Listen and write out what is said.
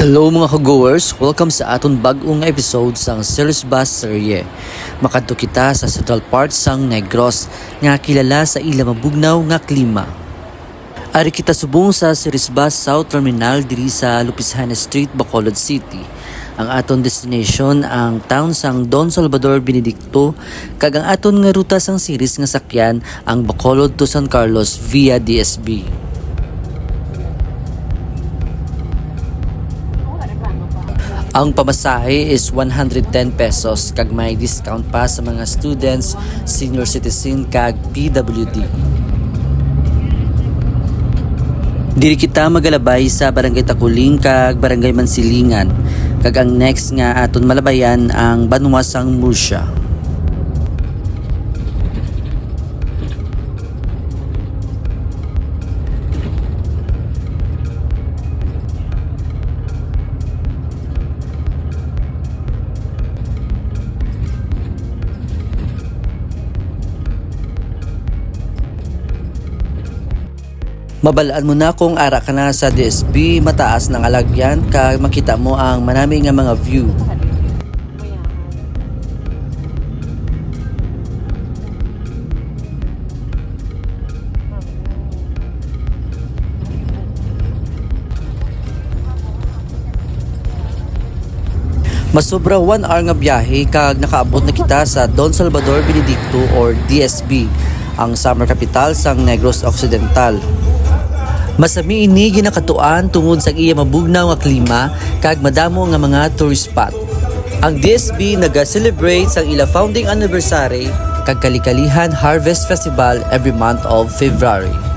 Hello mga ka-goers! Welcome sa aton bagong episode sang Series Bus Serye. Makadto kita sa central part sang Negros nga kilala sa ila mabugnaw nga klima. Ari kita subong sa Series Bus South Terminal diri sa Lupisana Street, Bacolod City. Ang aton destination ang town sang Don Salvador Benedicto kag ang aton nga ruta sang series nga sakyan ang Bacolod to San Carlos via DSB. Ang pamasahe is 110 pesos kag may discount pa sa mga students, senior citizen kag PWD. Diri kita magalabay sa Barangay Takuling kag Barangay Mansilingan kag ang next nga aton malabayan ang Banwasang Murcia. Mabalaan mo na kung ara ka na sa DSB, mataas ng alagyan, kag makita mo ang manami nga mga view. Masobra 1 hour nga biyahe kag nakaabot na kita sa Don Salvador Benedicto or DSB, ang summer capital sang Negros Occidental. Masami ini ginakatuan tungod sa iya mabugnaw nga klima kag madamo nga mga tourist spot. Ang DSB naga-celebrate sang ila founding anniversary kag kalikalihan Harvest Festival every month of February.